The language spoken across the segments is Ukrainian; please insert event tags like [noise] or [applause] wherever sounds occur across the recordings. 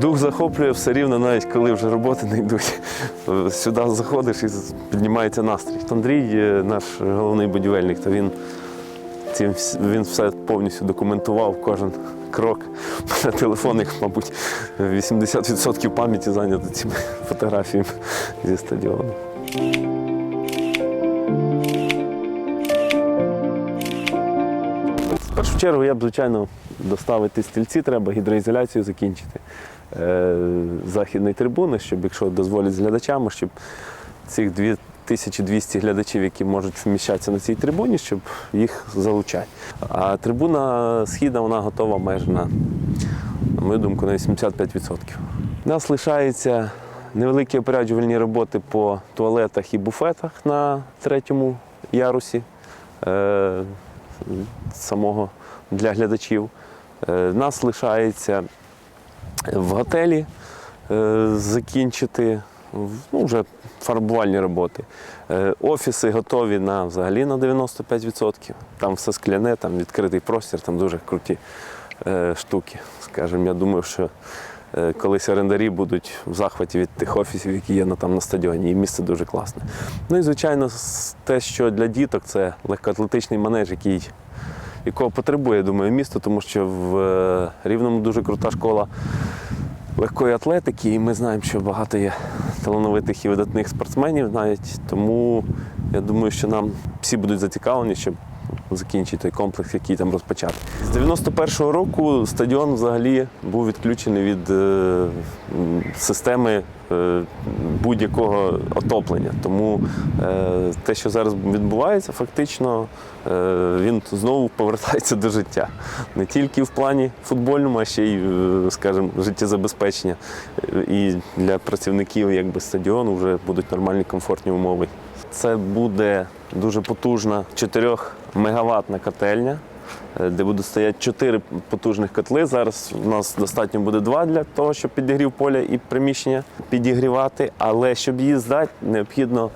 Дух захоплює все рівно, навіть коли вже роботи не йдуть. Сюди заходиш і піднімається настрій. Андрій, наш головний будівельник, то він, він все повністю документував, кожен крок. На телефонах, мабуть, 80% пам'яті зайнято цими фотографіями зі стадіону. В першу чергу я б, звичайно, доставити стільці, треба гідроізоляцію закінчити західної трибуни, щоб, якщо дозволять з глядачами, щоб цих 2200 глядачів, які можуть вміщатися на цій трибуні, щоб їх залучати. А трибуна східна вона готова майже на, на мою думку, на 85%. У нас лишаються невеликі опоряджувальні роботи по туалетах і буфетах на третьому ярусі. Е, самого для глядачів. Е, Нас лишається в готелі е, закінчити ну, вже фарбувальні роботи. Е, Офіси готові на взагалі на 95%. Там все скляне, там відкритий простір, там дуже круті е, штуки. Скажімо, я думаю, що колись орендарі будуть в захваті від тих офісів, які є на, там на стадіоні, і місце дуже класне. Ну і звичайно, те, що для діток це легкоатлетичний манеж, який, якого потребує, думаю, місто, тому що в е, Рівному дуже крута школа легкої атлетики, і ми знаємо, що багато є талановитих і видатних спортсменів навіть. Тому я думаю, що нам всі будуть зацікавлені, щоб закінчити комплекс, який там розпочати. З 91-го року стадіон взагалі був відключений від е, системи е, будь-якого отоплення. Тому е, те, що зараз відбувається, фактично е, він знову повертається до життя. Не тільки в плані футбольному, а ще й, е, скажімо, життєзабезпечення. І для працівників якби, стадіону вже будуть нормальні комфортні умови. Це буде дуже потужна 4 мегаваттна котельня, е, де будуть стояти 4 потужних котли. Зараз у нас достатньо буде два для того, щоб підігрів поля і приміщення підігрівати. Але щоб її здати, необхідно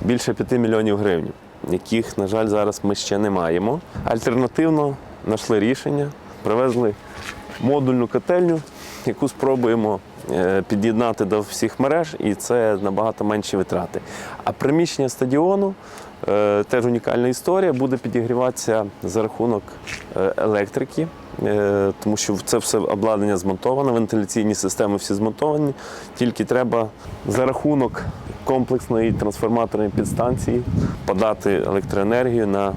більше 5 мільйонів гривень, яких, на жаль, зараз ми ще не маємо. Альтернативно знайшли рішення, привезли модульну котельню, яку спробуємо е, під'єднати до всіх мереж, і це набагато менші витрати. А приміщення стадіону теж унікальна історія, буде підігріватися за рахунок е, електрики, е, тому що це все обладнання змонтоване, вентиляційні системи всі змонтовані. Тільки треба за рахунок комплексної трансформаторної підстанції подати електроенергію на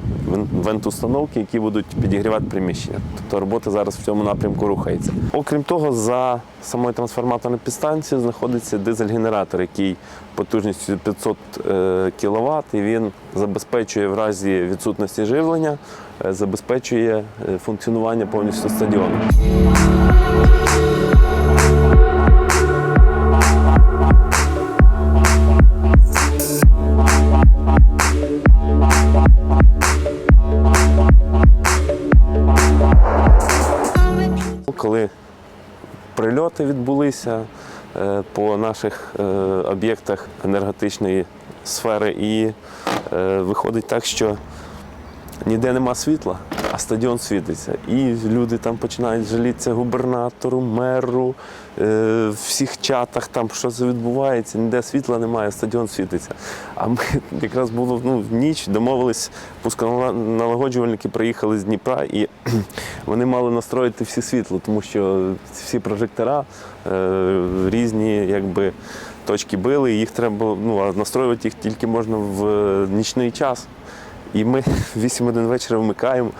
вентустановки, які будуть підігрівати приміщення. Тобто робота зараз в цьому напрямку рухається. Окрім того, за самою трансформаторною підстанцією знаходиться дизель-генератор, який потужністю 500 кВт, і він забезпечує в разі відсутності живлення, е, забезпечує е, функціонування повністю стадіону. Коли прильоти відбулися е, по наших е, об'єктах енергетичної сфери, і е, виходить так, що ніде нема світла, а стадіон світиться. І люди там починають жалітися губернатору, меру, е, в всіх чатах там що це відбувається, ніде світла немає, стадіон світиться. А ми [laughs] якраз було ну, в ніч, домовились, пусконалагоджувальники приїхали з Дніпра і [clears throat] вони мали настроїти всі світло, тому що всі прожектора е, різні якби, точки били, їх треба ну, а настроювати їх тільки можна в е, нічний час. І ми в 8 годин вечора вмикаємо.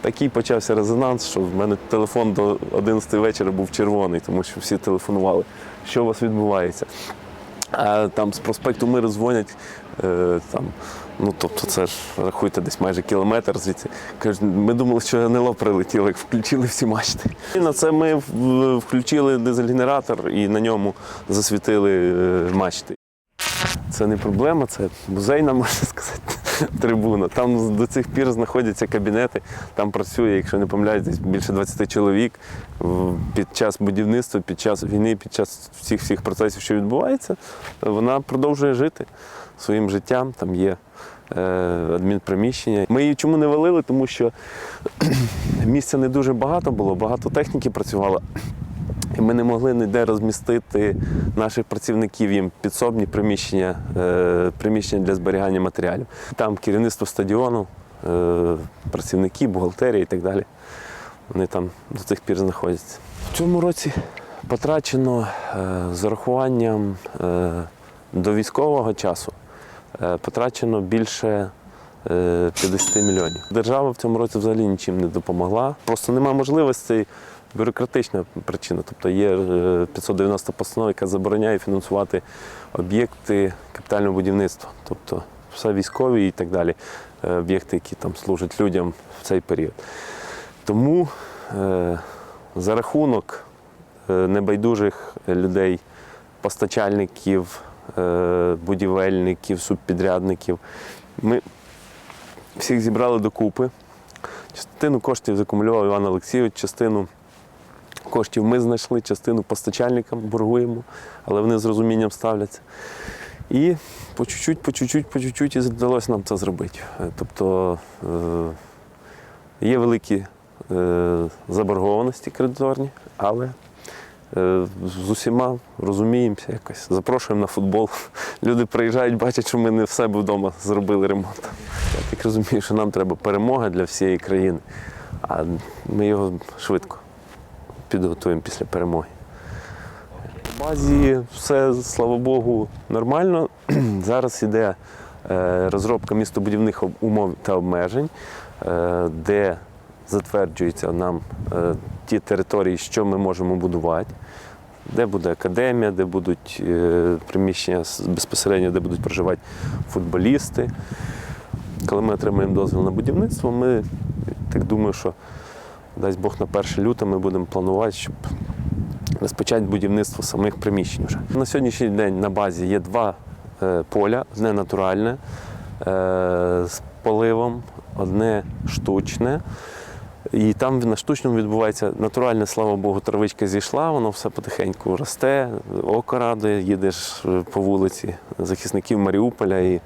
Такий почався резонанс, що в мене телефон до 11 вечора був червоний, тому що всі телефонували, що у вас відбувається. А там з проспекту Миру дзвонять, е, там, ну тобто це ж рахуйте десь майже кілометр звідси. Кажуть, ми думали, що НЛО прилетіло, як включили всі мачти. І на це ми включили дизель-генератор і на ньому засвітили е, мачти. Це не проблема, це музейна, [laughs] можна сказати, трибуна. Там до цих пір знаходяться кабінети, там працює, якщо не помиляюсь, більше 20 чоловік під час будівництва, під час війни, під час всіх всіх процесів, що відбувається, вона продовжує жити своїм життям. Там є е, адмінприміщення. Ми її чому не валили? Тому що [clears throat] місця не дуже багато було, багато техніки працювало. І ми не могли ніде розмістити наших працівників їм підсобні приміщення, е, приміщення для зберігання матеріалів. Там керівництво стадіону, е, працівники, бухгалтерія і так далі. Вони там до цих пір знаходяться. В цьому році потрачено е, з урахуванням до військового часу потрачено більше е, 50 мільйонів. Держава в цьому році взагалі нічим не допомогла. Просто немає можливостей. Бюрократична причина, тобто є е, 590 постанова, яка забороняє фінансувати об'єкти капітального будівництва, тобто все військові і так далі, е, об'єкти, які там служать людям в цей період. Тому е, за рахунок е, небайдужих людей, постачальників, е, будівельників, субпідрядників, ми всіх зібрали докупи. Частину коштів закумулював Іван Олексійович, частину коштів ми знайшли, частину постачальникам боргуємо, але вони з розумінням ставляться. І по чуть-чуть, по чуть-чуть, по чуть-чуть і вдалося нам це зробити. Е, Тобто е, є великі е, заборгованості кредиторні, але з усіма розуміємося якось. Запрошуємо на футбол. [laughs] Люди приїжджають, бачать, що ми не в себе вдома зробили ремонт. Я так розумію, що нам треба перемога для всієї країни, а ми його швидко підготуємо після перемоги. В базі все, слава Богу, нормально. [clears throat] Зараз йде е, розробка містобудівних умов та обмежень, е, де затверджуються нам е, ті території, що ми можемо будувати, де буде академія, де будуть приміщення безпосередньо, де будуть проживати футболісти. Коли ми отримаємо дозвіл на будівництво, ми так думаю, що дасть Бог на 1 лютого ми будемо планувати, щоб розпочати будівництво самих приміщень. Вже. На сьогоднішній день на базі є два е, поля: одне натуральне е, з поливом, одне штучне. І там на штучному відбувається натуральне, слава Богу, травичка зійшла, воно все потихеньку росте, око радує, їдеш е, по вулиці захисників Маріуполя і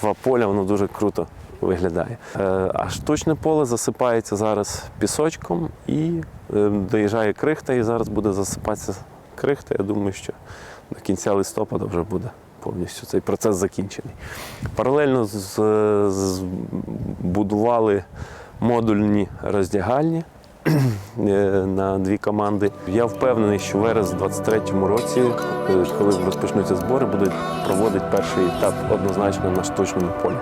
два поля, воно дуже круто виглядає. Е, А штучне поле засипається зараз пісочком і е, доїжджає крихта, і зараз буде засипатися крихта. Я думаю, що до кінця листопада вже буде повністю цей процес закінчений. Паралельно з, з- будували модульні роздягальні [clears throat] е, на дві команди. Я впевнений, що верес у 23-му році, коли розпочнуться збори, будуть проводити перший етап однозначно на штучному полі.